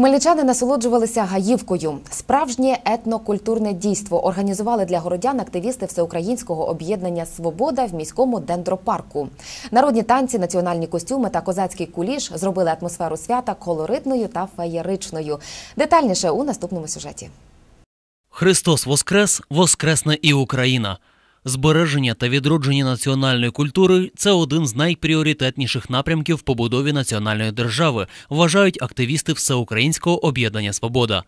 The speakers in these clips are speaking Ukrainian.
Хмельничани насолоджувалися гаївкою. Справжнє етнокультурне дійство організували для городян активісти всеукраїнського об'єднання Свобода в міському дендропарку. Народні танці, національні костюми та козацький куліш зробили атмосферу свята колоритною та феєричною. Детальніше у наступному сюжеті. Христос Воскрес, Воскресне і Україна. Збереження та відродження національної культури це один з найпріоритетніших напрямків в побудові національної держави, вважають активісти Всеукраїнського об'єднання Свобода.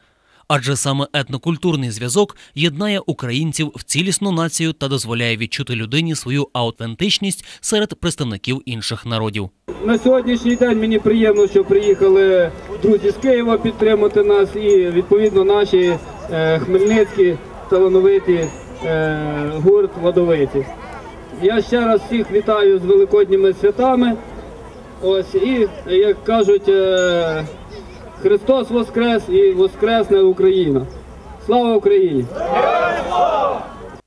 Адже саме етнокультурний зв'язок єднає українців в цілісну націю та дозволяє відчути людині свою аутентичність серед представників інших народів. На сьогоднішній день мені приємно, що приїхали друзі з Києва підтримати нас і відповідно наші е, хмельницькі талановиті гурт Водовиті. Я ще раз всіх вітаю з великодніми святами. Ось і як кажуть, е, Христос Воскрес і Воскресне Україна. Слава Україні!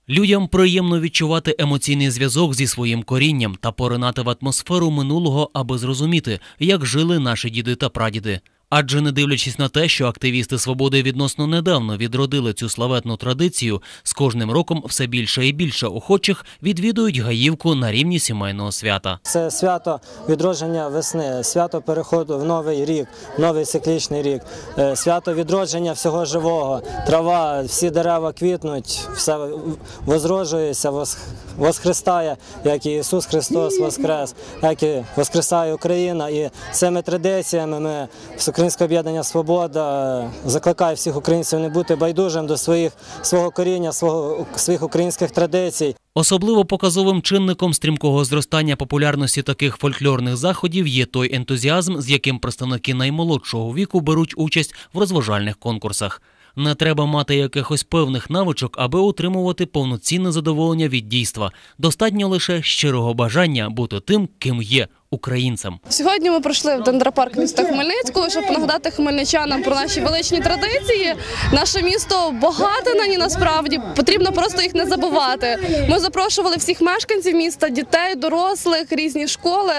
Людям приємно відчувати емоційний зв'язок зі своїм корінням та поринати в атмосферу минулого, аби зрозуміти, як жили наші діди та прадіди. Адже не дивлячись на те, що активісти свободи відносно недавно відродили цю славетну традицію, з кожним роком все більше і більше охочих відвідують гаївку на рівні сімейного свята. Це свято відродження весни, свято переходу в новий рік, новий циклічний рік, е, свято відродження всього живого. Трава, всі дерева квітнуть, все возроджується, вос- воскресає, як і Ісус Христос воскрес, як і воскресає Україна. І цими традиціями ми Всеукраїнське об'єднання Свобода закликає всіх українців не бути байдужим до своїх свого коріння, свого своїх українських традицій. Особливо показовим чинником стрімкого зростання популярності таких фольклорних заходів є той ентузіазм, з яким представники наймолодшого віку беруть участь в розважальних конкурсах. Не треба мати якихось певних навичок, аби отримувати повноцінне задоволення від дійства. Достатньо лише щирого бажання бути тим, ким є українцем. Сьогодні ми прийшли в дендропарк міста Хмельницького, щоб нагадати хмельничанам про наші величні традиції. Наше місто багате на ні насправді потрібно просто їх не забувати. Ми запрошували всіх мешканців міста, дітей, дорослих, різні школи.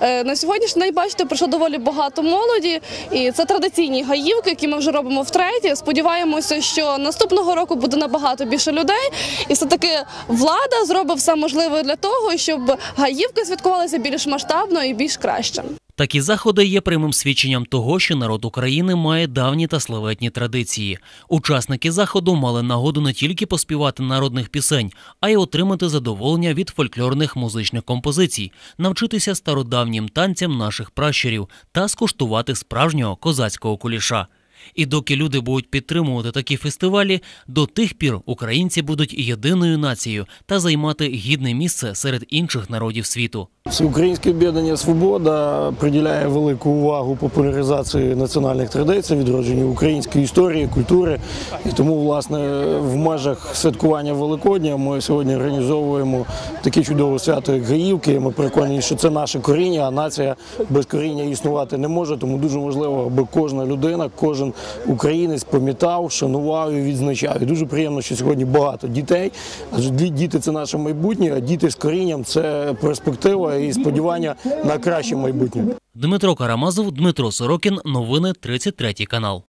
Е, На сьогоднішній день бачите, прийшло доволі багато молоді, і це традиційні гаївки, які ми вже робимо втретє. Сподіваємося, що наступного року буде набагато більше людей, і все таки влада зробить все можливе для того, щоб гаївки святкувалися більш масштабно більш краще. Такі заходи є прямим свідченням того, що народ України має давні та славетні традиції. Учасники заходу мали нагоду не тільки поспівати народних пісень, а й отримати задоволення від фольклорних музичних композицій, навчитися стародавнім танцям наших пращурів та скуштувати справжнього козацького куліша. І доки люди будуть підтримувати такі фестивалі, до тих пір українці будуть єдиною нацією та займати гідне місце серед інших народів світу. Всеукраїнське об'єднання Свобода приділяє велику увагу популяризації національних традицій, відродженню української історії, культури. І тому, власне, в межах святкування Великодня ми сьогодні організовуємо таке чудове свято, як Гаївки. Ми переконані, що це наше коріння, а нація без коріння існувати не може. Тому дуже важливо, аби кожна людина, кожен українець пам'ятав, шанував і відзначав. І дуже приємно, що сьогодні багато дітей. Адже ді- діти це наше майбутнє, а діти з корінням це перспектива і сподівання на краще майбутнє. Дмитро Карамазов, Дмитро Сорокін. Новини 33 канал.